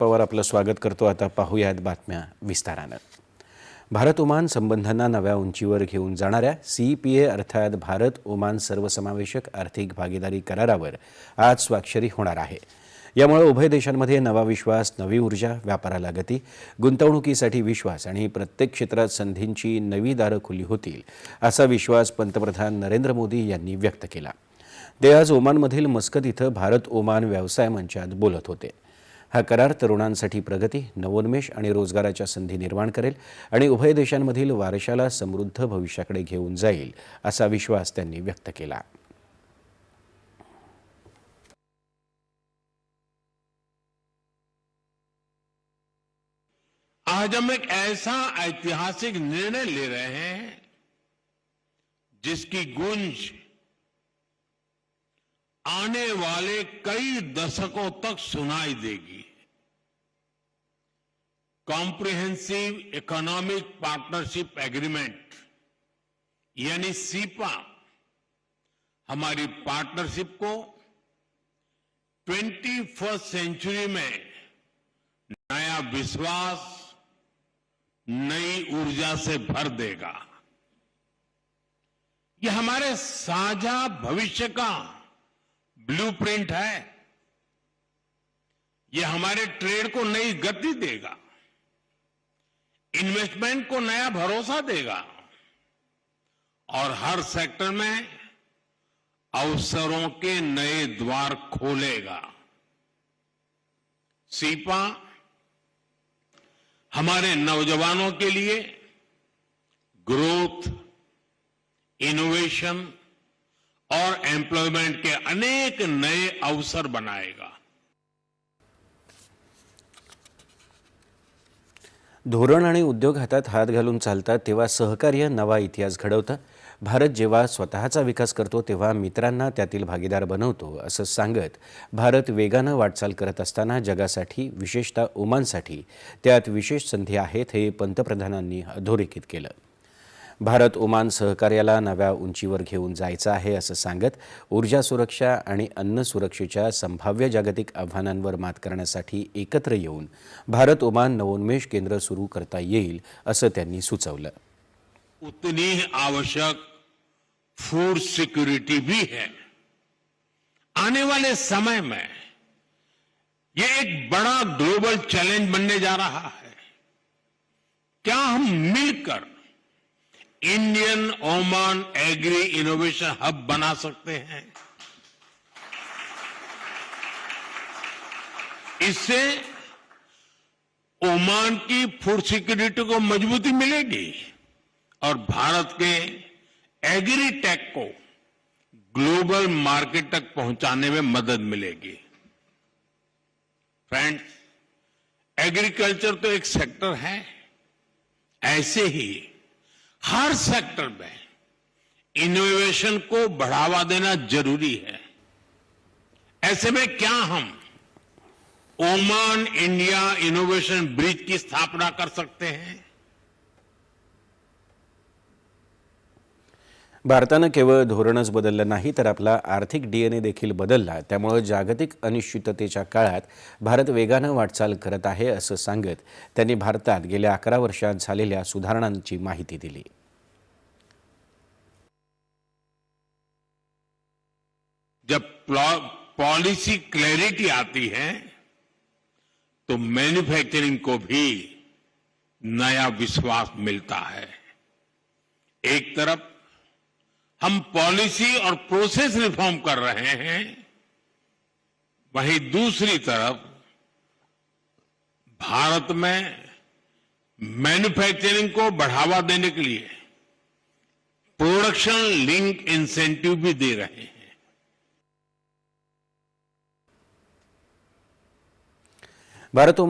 पवार आपलं स्वागत करतो. आता पाहूयात बातम्या विस्तारानं. भारत ओमान संबंधांना नव्या उंचीवर घेऊन जाणाऱ्या सी पी ए अर्थात भारत ओमान सर्वसमावेशक आर्थिक भागीदारी करारावर आज स्वाक्षरी होणार आहे. यामुळे उभय देशांमध्ये नवा विश्वास नवी ऊर्जा व्यापाराला गती गुंतवणुकीसाठी विश्वास आणि प्रत्येक क्षेत्रात संधींची नवी दारं खुली होतील असा विश्वास पंतप्रधान नरेंद्र मोदी यांनी व्यक्त केला. ते आज ओमानमधील मस्कत इथं भारत ओमान व्यवसाय मंचात बोलत होते. हा करार तरुणांसाठी प्रगती नवोन्मेष आणि रोजगाराच्या संधी निर्माण करेल आणि उभय देशांमधील वारशाला समृद्ध भविष्याकडे घेऊन जाईल असा विश्वास त्यांनी व्यक्त केला. आज हम एक ऐसा ऐतिहासिक निर्णय ले रहे हैं जिसकी गूंज आने वाले कई दशकों तक सुनाई देगी। कॉम्प्रिहेंसिव इकोनॉमिक पार्टनरशिप एग्रीमेंट यानी सीपा, हमारी पार्टनरशिप को ट्वेंटी फ़र्स्ट सेंचुरी में नया विश्वास, नई ऊर्जा से भर देगा। यह हमारे साझा भविष्य का ब्लूप्रिंट है। यह हमारे ट्रेड को नई गति देगा। इन्वेस्टमेंट को नया भरोसा देगा। और हर सेक्टर में अवसरों के नए द्वार खोलेगा। सीपा, हमारे नौजवानों के लिए ग्रोथ, इनोवेशन और एम्प्लॉयमेंट के अनेक नए अवसर बनाएगा। धोरण आणि उद्योग हातात हात घालून चालतात तेव्हा सहकार्य नवा इतिहास घडवतं. भारत जेव्हा स्वतःचा विकास करतो तेव्हा मित्रांना त्यातील भागीदार बनवतो असं सांगत भारत वेगानं वाटचाल करत असताना जगासाठी विशेषतः ओमानसाठी त्यात विशेष संधी आहेत हे पंतप्रधानांनी अधोरेखित केलं. भारत ओमान सहकार्याला नव्या उंचीवर घेऊन जायचं आहे असं सांगत ऊर्जा सुरक्षा आणि अन्न सुरक्षेच्या संभाव्य जागतिक आव्हानांवर मात करण्यासाठी एकत्र येऊन भारत ओमान नवोन्मेष केंद्र सुरू करता येईल असं त्यांनी सुचवलं. उतनी आवश्यक फूड सिक्योरिटी भी है। आने वाले समय में ये एक बड़ा ग्लोबल चैलेंज बनने जा रहा है। क्या हम मिलकर Indian Oman agri innovation hub बना सकते हैं। इससे ओमान की फ़ूड सिक्योरिटी को मजबूती मिलेगी और भारत के एग्री टेक को ग्लोबल मार्केट तक पहुँचाने में मदद मिलेगी। फ्रेंड्स एग्रीकल्चर तो एक सेक्टर है। ऐसे ही हर सेक्टर में इनोवेशन को बढ़ावा देना ज़रूरी है। ऐसे में क्या हम ओमान इंडिया इनोवेशन ब्रिज की स्थापना कर सकते हैं? भारतानं केवळ धोरणच बदललं नाही तर आपला आर्थिक डीएनए देखील बदलला. त्यामुळं जागतिक अनिश्चिततेच्या काळात भारत वेगानं वाटचाल करत आहे असं सांगत त्यांनी भारतात गेल्या अकरा वर्षात झालेल्या सुधारणांची माहिती दिली. जब पॉलिसी क्लैरिटी आती है तो मैन्युफैक्चरिंग को भी नया विश्वास मिलता है। एक तरफ हम पॉलिसी और प्रोसेस रिफॉर्म कर रहे हैं, वहीं दूसरी तरफ़ भारत में मैन्युफैक्चरिंग को बढ़ावा देने के लिए प्रोडक्शन लिंक इंसेंटिव भी दे रहे हैं। भारत